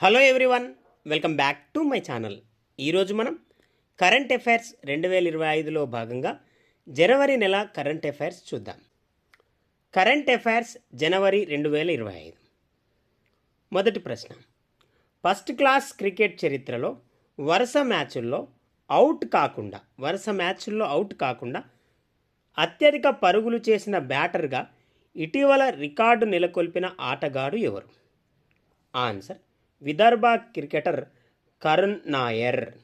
Hello everyone welcome back to my channel ఈరోజు మనం current affairs రెండు వేల ఇరవై ఐదులో భాగంగా జనవరి నెల కరెంట్ అఫైర్స్ చూద్దాం. కరెంట్ అఫైర్స్ జనవరి రెండు వేల ఇరవై ఐదు. మొదటి ప్రశ్న. ఫస్ట్ క్లాస్ క్రికెట్ చరిత్రలో వరుస మ్యాచుల్లో అవుట్ కాకుండా వరుస మ్యాచుల్లో అవుట్ కాకుండా అత్యధిక పరుగులు చేసిన బ్యాటర్గా ఇటీవల రికార్డు నెలకొల్పిన ఆటగాడు ఎవరు? Answer Vidarbha cricketer Karun Nair.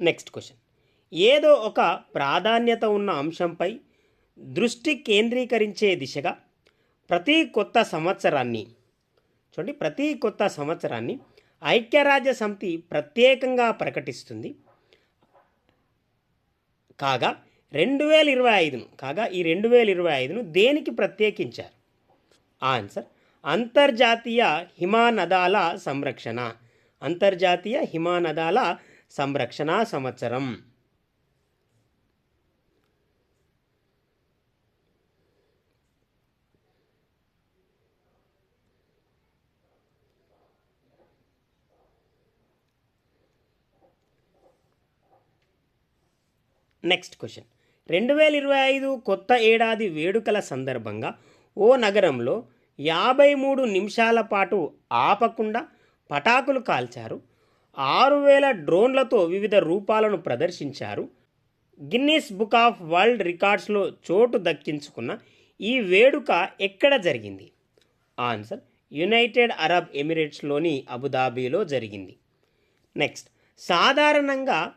Next question. ఏదో ఒక ప్రాధాన్యత ఉన్న అంశంపై దృష్టి కేంద్రీకరించే దిశగా ప్రతి కొత్త సంవత్సరాన్ని చూడండి ప్రతి కొత్త సంవత్సరాన్ని ఐక్యరాజ్య సమితి ప్రత్యేకంగా ప్రకటిస్తుంది. కాగా రెండు వేల ఇరవై ఐదును కాగా ఈ రెండు వేల ఇరవై ఐదును దేనికి ప్రత్యేకించారు? ఆన్సర్ అంతర్జాతీయ హిమానదాల సంరక్షణ. అంతర్జాతీయ హిమానదాల సంరక్షణ సంవత్సరం. Next question. రెండు వేల ఇరవై ఐదు కొత్త ఏడాది వేడుకల సందర్భంగా ఓ నగరంలో యాభై మూడు నిమిషాల పాటు ఆపకుండా పటాకులు కాల్చారు. ఆరు వేల డ్రోన్లతో వివిధ రూపాలను ప్రదర్శించారు. గిన్నీస్ బుక్ ఆఫ్ వరల్డ్ రికార్డ్స్లో చోటు దక్కించుకున్న ఈ వేడుక ఎక్కడ జరిగింది? ఆన్సర్ యునైటెడ్ అరబ్ ఎమిరేట్స్లోని అబుదాబీలో జరిగింది. నెక్స్ట్ సాధారణంగా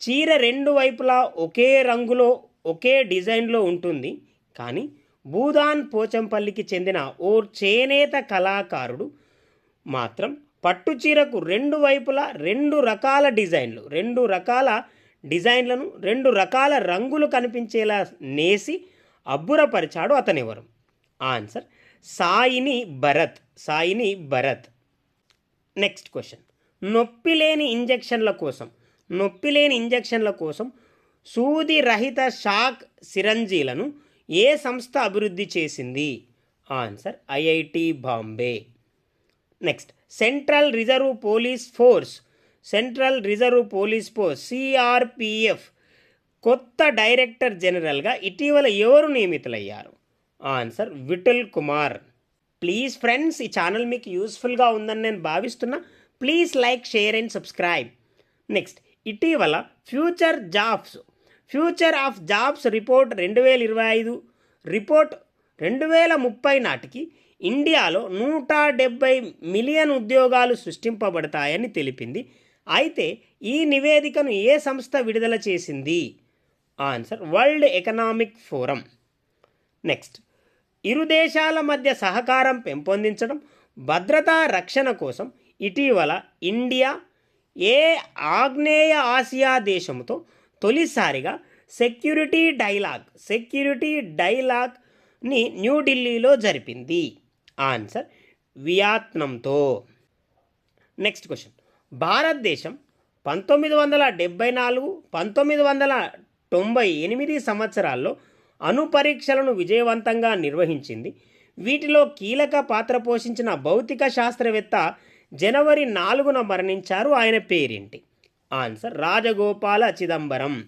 చీర రెండు వైపులా ఒకే రంగులో ఒకే డిజైన్లో ఉంటుంది. కానీ భూదాన్ పోచంపల్లికి చెందిన ఓ చేనేత కళాకారుడు మాత్రం పట్టు చీరకు రెండు వైపులా రెండు రకాల డిజైన్లు రెండు రకాల డిజైన్లను రెండు రకాల రంగులు కనిపించేలా నేసి అబ్బురపరిచాడు అతనెవరు. ఆన్సర్ సాయిని భరత్ సాయిని భరత్. నెక్స్ట్ క్వశ్చన్ నొప్పి లేని ఇంజెక్షన్ల కోసం నొప్పి లేని ఇంజెక్షన్ల కోసం సూది రహిత షాక్ సిరంజీలను ఏ సంస్థ అభివృద్ధి చేసింది? Answer IIT Bombay. Next Central Reserve Police Force. Central Reserve Police Force CRPF. కొత్త డైరెక్టర్ జనరల్గా ఇటీవల ఎవరు నియమితులయ్యారు? Answer Vitthal Kumar. Please friends ఈ ఛానల్ మీకు యూస్ఫుల్గా ఉందని నేను భావిస్తున్నా. Please like share and subscribe. Next ఇటీవల future jobs. Future of jobs report రెండు వేల ఇరవై ఐదు రిపోర్ట్ రెండు వేల ముప్పై నాటికి ఇండియాలో నూట డెబ్బై మిలియన్ ఉద్యోగాలు సృష్టింపబడతాయని తెలిపింది. అయితే ఈ నివేదికను ఏ సంస్థ విడుదల చేసింది? Answer World Economic Forum. Next ఇరు దేశాల మధ్య సహకారం పెంపొందించడం భద్రతా రక్షణ కోసం ఇటీవల ఇండియా ఏ ఆగ్నేయ ఆసియా దేశంతో తొలిసారిగా సెక్యూరిటీ డైలాగ్ సెక్యూరిటీ డైలాగ్ని న్యూఢిల్లీలో జరిపింది. ఆన్సర్ వియత్నంతో. Next question. భారతదేశం పంతొమ్మిది వందల డెబ్బై నాలుగు పంతొమ్మిది వందల తొంభై ఎనిమిది సంవత్సరాల్లో అణు పరీక్షలను విజయవంతంగా నిర్వహించింది. వీటిలో కీలక పాత్ర పోషించిన భౌతిక శాస్త్రవేత్త జనవరి నాలుగున మరణించారు. ఆయన పేరేంటి? ఆన్సర్ రాజగోపాల చిదంబరం.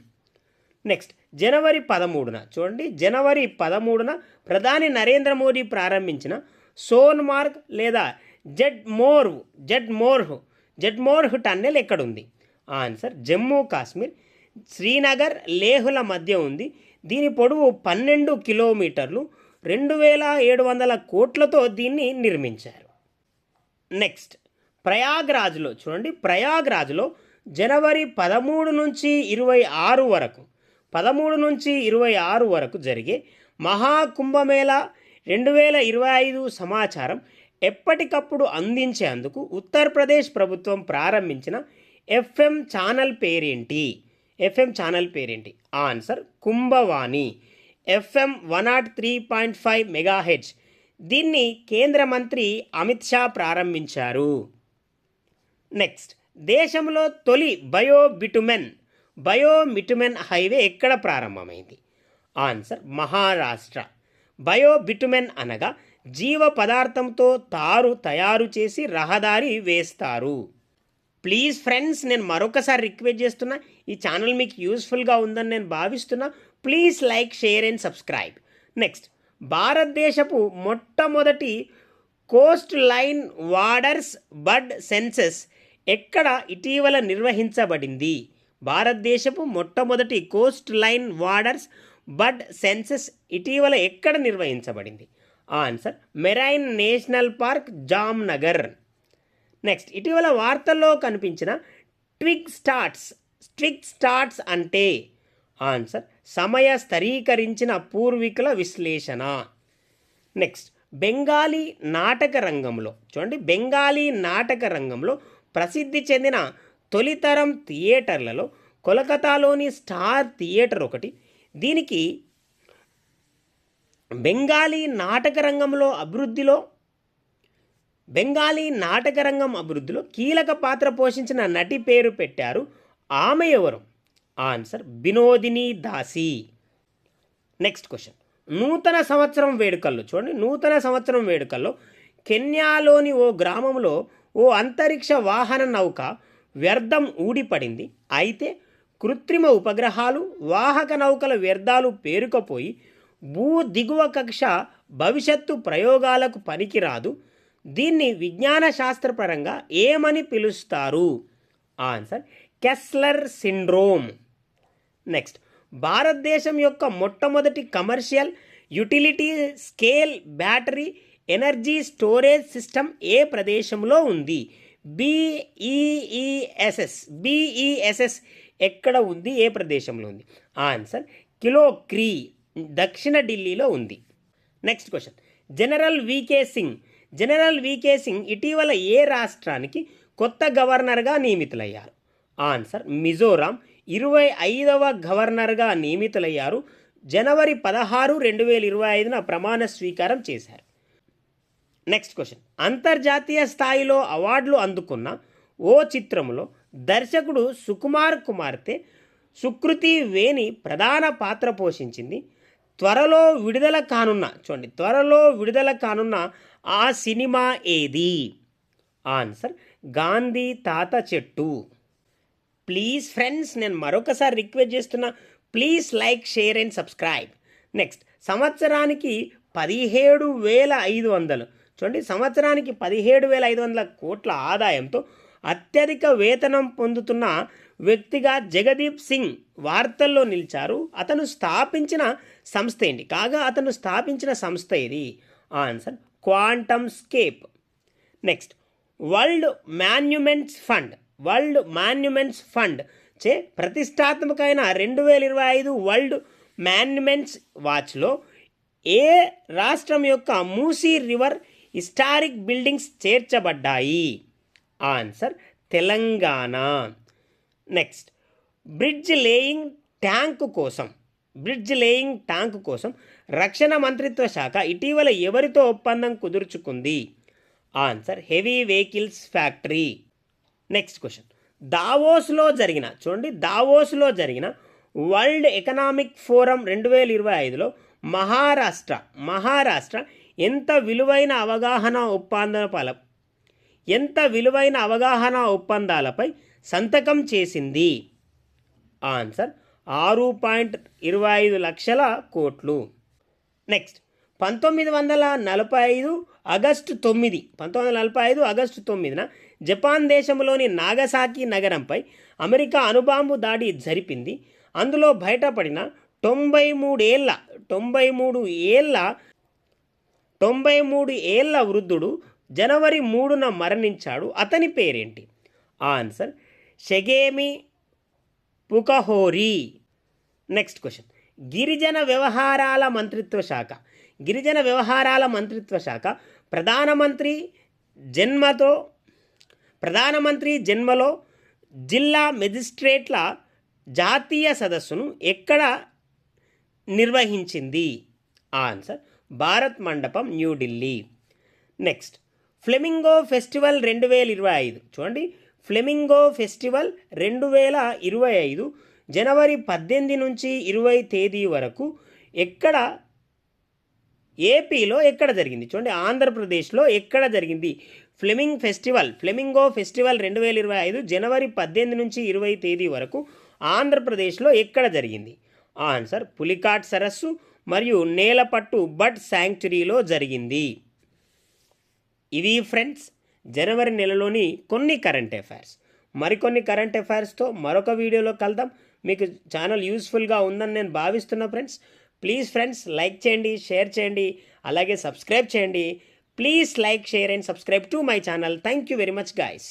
నెక్స్ట్ జనవరి పదమూడున. చూడండి జనవరి పదమూడున ప్రధాని నరేంద్ర మోదీ ప్రారంభించిన సోన్మార్గ్ లేదా Z Morh Z Morh Z Morh tunnel ఎక్కడుంది? ఆన్సర్ జమ్మూ కాశ్మీర్. శ్రీనగర్ లేహుల మధ్య ఉంది. దీని పొడవు పన్నెండు కిలోమీటర్లు. రెండు వేల ఏడు వందల కోట్లతో దీన్ని నిర్మించారు. నెక్స్ట్ ప్రయాగ్రాజ్లో. చూడండి ప్రయాగ్రాజ్లో జనవరి పదమూడు నుంచి ఇరవై ఆరు వరకు పదమూడు నుంచి ఇరవై ఆరు వరకు జరిగే మహాకుంభమేళా రెండు వేల ఇరవై ఐదు సమాచారం ఎప్పటికప్పుడు అందించేందుకు ఉత్తరప్రదేశ్ ప్రభుత్వం ప్రారంభించిన ఎఫ్ఎం ఛానల్ పేరేంటి? ఎఫ్ఎం ఛానల్ పేరేంటి? Answer Kumbhvani. FM one nought three point five megahertz దీన్ని కేంద్ర మంత్రి అమిత్ షా ప్రారంభించారు. నెక్స్ట్. దేశంలో తొలి బయోబిటుమెన్ బయోమిటుమెన్ హైవే ఎక్కడ ప్రారంభమైంది? ఆన్సర్ మహారాష్ట్ర. బయోబిటుమెన్ అనగా జీవ పదార్థంతో తారు తయారు చేసి రహదారి వేస్తారు. ప్లీజ్ ఫ్రెండ్స్ నేను మరొకసారి రిక్వెస్ట్ చేస్తున్నా ఈ ఛానల్ మీకు యూస్ఫుల్గా ఉందని నేను భావిస్తున్నా. Please like share and subscribe. Next భారతదేశపు మొట్టమొదటి coast line waders bird census ఎక్కడ ఇటీవల నిర్వహించబడింది? భారతదేశపు మొట్టమొదటి coast line waders bird census ఇటీవల ఎక్కడ నిర్వహించబడింది? Answer Marine National Park Jamnagar. Next ఇటీవల వార్తల్లో కనిపించిన ట్విగ్ స్టార్ట్స్ ట్విగ్ స్టార్ట్స్ అంటే? ఆన్సర్ సమయ స్థరీకరించిన పూర్వీకుల విశ్లేషణ. నెక్స్ట్ బెంగాలీ నాటక రంగంలో చూడండి బెంగాలీ నాటక రంగంలో ప్రసిద్ధి చెందిన తొలితరం థియేటర్లలో కోలకతాలోని స్టార్ థియేటర్ ఒకటి. దీనికి బెంగాలీ నాటక రంగంలో అభివృద్ధిలో బెంగాలీ నాటక రంగం అభివృద్ధిలో కీలక పాత్ర పోషించిన నటి పేరు పెట్టారు ఆమె ఎవరు? Answer Binodini Dasi. Next question. నూతన సంవత్సరం వేడుకల్లో చూడండి నూతన సంవత్సరం వేడుకల్లో కెన్యాలోని ఓ గ్రామంలో ఓ అంతరిక్ష వాహన నౌక వ్యర్థం ఊడిపడింది. అయితే కృత్రిమ ఉపగ్రహాలు వాహక నౌకల వ్యర్థాలు పేరుకపోయి భూ దిగువ కక్ష భవిష్యత్తు ప్రయోగాలకు పనికిరాదు. దీన్ని విజ్ఞాన శాస్త్రపరంగా ఏమని పిలుస్తారు? Answer Kessler syndrome. నెక్స్ట్ భారతదేశం యొక్క మొట్టమొదటి commercial utility scale battery energy storage system ఏ ప్రదేశంలో ఉంది? బిఈఈఎస్ఎస్. బిఈఎస్ఎస్ ఎక్కడ ఉంది? ఏ ప్రదేశంలో ఉంది? ఆన్సర్ కిలోక్రీ దక్షిణ ఢిల్లీలో ఉంది. Next question. General VK Singh. General VK Singh ఇటీవల ఏ రాష్ట్రానికి కొత్త గవర్నర్గా నియమితులయ్యారు? ఆన్సర్ మిజోరాం. ఇరవై ఐదవ గవర్నర్గా నియమితులయ్యారు. జనవరి పదహారు రెండు వేల ఇరవై ఐదున ప్రమాణ స్వీకారం చేశారు. నెక్స్ట్ క్వశ్చన్ అంతర్జాతీయ స్థాయిలో అవార్డులు అందుకున్న ఓ చిత్రంలో దర్శకుడు సుకుమార్ కుమార్తె సుకృతి వేణి ప్రధాన పాత్ర పోషించింది. త్వరలో విడుదల కానున్న చూడండి త్వరలో విడుదల కానున్న ఆ సినిమా ఏది? ఆన్సర్ గాంధీ తాత చెట్టు. ప్లీజ్ ఫ్రెండ్స్ నేను మరొకసారి రిక్వెస్ట్ చేస్తున్నా please like share and subscribe next సంవత్సరానికి పదిహేడు వేల ఐదు వందలు. చూడండి సంవత్సరానికి పదిహేడు వేల ఐదు వందల కోట్ల ఆదాయంతో అత్యధిక వేతనం పొందుతున్న వ్యక్తిగా జగదీప్ సింగ్ వార్తల్లో నిలిచారు. అతను స్థాపించిన సంస్థ ఏంటి? కాగా అతను స్థాపించిన సంస్థ ఇది answer QuantumScape. Next World Monuments Fund. World Monuments Fund చే ప్రతిష్టాత్మకమైన రెండు వేల ఇరవై ఐదు వరల్డ్ మాన్యుమెంట్స్ వాచ్లో ఏ రాష్ట్రం యొక్క మూసీ రివర్ హిస్టారిక్ బిల్డింగ్స్ చేర్చబడ్డాయి. Answer Telangana. Next bridge laying tank కోసం బ్రిడ్జ్ లేయింగ్ ట్యాంక్ కోసం రక్షణ మంత్రిత్వ శాఖ ఇటీవల ఎవరితో ఒప్పందం కుదుర్చుకుంది? Answer Heavy Vehicles Factory. Next question దావోస్లో జరిగిన చూడండి దావోస్లో జరిగిన వరల్డ్ ఎకనామిక్ ఫోరం రెండు వేల ఇరవై ఐదులో మహారాష్ట్ర మహారాష్ట్ర ఎంత విలువైన అవగాహన ఒప్పందాల ఎంత విలువైన అవగాహన ఒప్పందాలపై సంతకం చేసింది? ఆన్సర్ ఆరు పాయింట్ ఇరవై ఐదు లక్షల కోట్లు. నెక్స్ట్ పంతొమ్మిది వందల నలభై ఐదు ఆగస్టు తొమ్మిది పంతొమ్మిది వందల నలభై ఐదు ఆగస్టు తొమ్మిదిన జపాన్ దేశంలోని నాగసాకి నగరంపై అమెరికా అణుబాంబు దాడి జరిపింది. అందులో బయటపడిన తొంభై మూడేళ్ళ తొంభై మూడు ఏళ్ళ తొంభై మూడు ఏళ్ళ వృద్ధుడు జనవరి మూడున మరణించాడు. అతని పేరేంటి? Answer Shigemi Fukahori. Next question. గిరిజన వ్యవహారాల మంత్రిత్వ శాఖ. గిరిజన వ్యవహారాల మంత్రిత్వ శాఖ ప్రధానమంత్రి జన్మతో ప్రధానమంత్రి జన్మలో జిల్లా మెజిస్ట్రేట్ల జాతీయ సదస్సును ఎక్కడ నిర్వహించింది? ఆన్సర్ భారత్ మండపం న్యూఢిల్లీ నెక్స్ట్ ఫ్లెమింగో ఫెస్టివల్ రెండు వేల ఇరవై ఐదు. చూడండి. ఫ్లెమింగో ఫెస్టివల్ రెండు వేల ఇరవై ఐదు జనవరి పద్దెనిమిది నుంచి ఇరవై తేదీ వరకు ఎక్కడ ఏపీలో ఎక్కడ జరిగింది? చూడండి. ఆంధ్రప్రదేశ్లో ఎక్కడ జరిగింది? ఫ్లెమింగ్ ఫెస్టివల్ ఫ్లెమింగో ఫెస్టివల్ రెండు వేల ఇరవై ఐదు జనవరి పద్దెనిమిది నుంచి ఇరవై తేదీ వరకు ఆంధ్రప్రదేశ్లో ఎక్కడ జరిగింది? ఆన్సర్ పులికాట్ సరస్సు మరియు నేలపట్టు బర్డ్ శాంక్చురీలో జరిగింది. ఇవి ఫ్రెండ్స్ జనవరి నెలలోని కొన్ని కరెంట్ అఫైర్స్. మరికొన్ని కరెంట్ అఫైర్స్తో మరొక వీడియోలో కలుద్దాం. మీకు ఛానల్ యూస్ఫుల్గా ఉందని నేను భావిస్తున్నా ఫ్రెండ్స్ ప్లీజ్ ఫ్రెండ్స్ లైక్ చేయండి షేర్ చేయండి అలాగే సబ్స్క్రైబ్ చేయండి. Please like share and subscribe to my channel. Thank you very much guys.